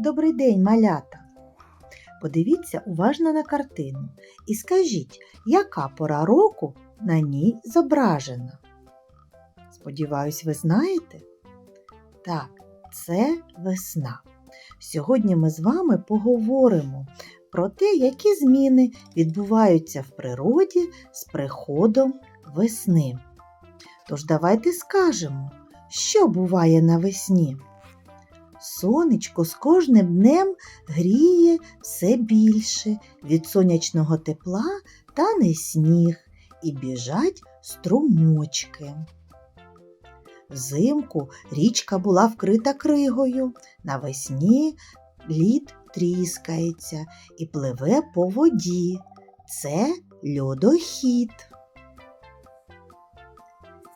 Добрий день, малята! Подивіться уважно на картину і скажіть, яка пора року на ній зображена? Сподіваюсь, ви знаєте? Так, це весна. Сьогодні ми з вами поговоримо про те, які зміни відбуваються в природі з приходом весни. Тож давайте скажемо, що буває навесні. Сонечко з кожним днем гріє все більше від сонячного тепла тане сніг і біжать струмочки. Взимку річка була вкрита кригою, навесні лід тріскається і пливе по воді. Це льодохід.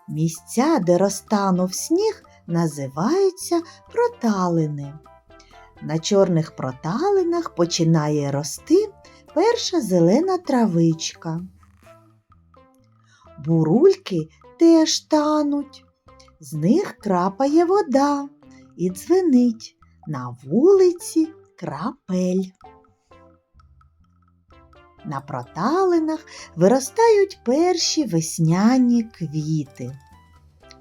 Місця, де розтанув сніг, називаються проталини. На чорних проталинах починає рости перша зелена травичка. Бурульки теж тануть, з них крапає вода і дзвенить на вулиці крапель. На проталинах виростають перші весняні квіти,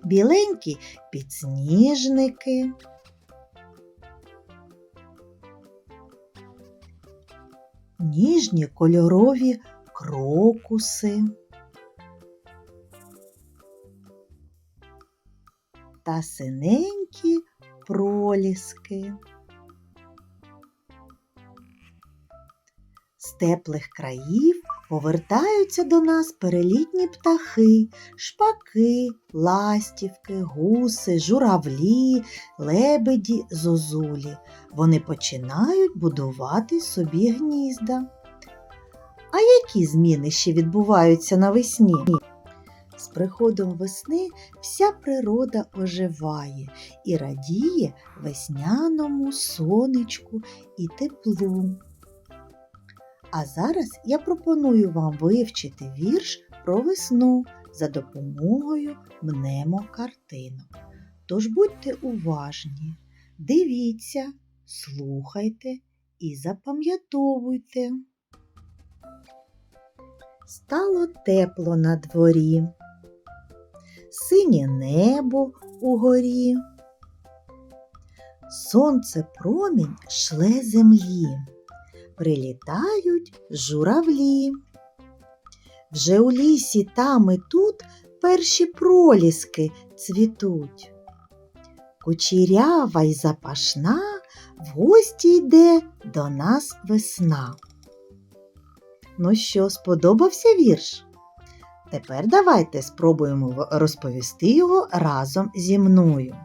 біленькі підсніжники. Ніжні кольорові крокуси та синенькі проліски. З теплих країв повертаються до нас перелітні птахи, шпаки, ластівки, гуси, журавлі, лебеді, зозулі. Вони починають будувати собі гнізда. А які зміни ще відбуваються навесні? З приходом весни вся природа оживає і радіє весняному сонечку і теплу. А зараз я пропоную вам вивчити вірш про весну за допомогою мнемокартинок. Тож будьте уважні, дивіться, слухайте і запам'ятовуйте. Стало тепло на дворі, синє небо угорі, сонце промінь шле землі прилітають журавлі. Вже у лісі там і тут перші проліски цвітуть. Кучерява й запашна в гості йде до нас весна. Ну що, сподобався вірш? Тепер давайте спробуємо розповісти його разом зі мною.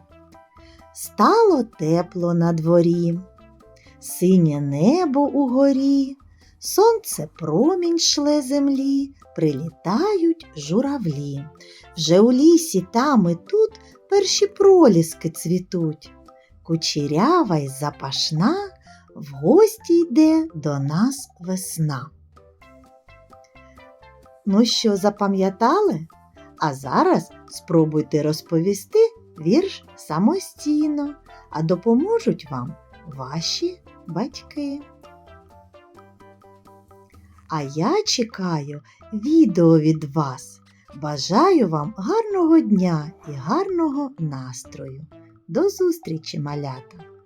Стало тепло на дворі синє небо угорі, сонце промінь шле землі, прилітають журавлі. Вже у лісі там і тут перші проліски цвітуть. Кучерява й запашна в гості йде до нас весна. Ну що, запам'ятали? А зараз спробуйте розповісти вірш самостійно, а допоможуть вам ваші батьки. А я чекаю відео від вас. Бажаю вам гарного дня і гарного настрою. До зустрічі, малята!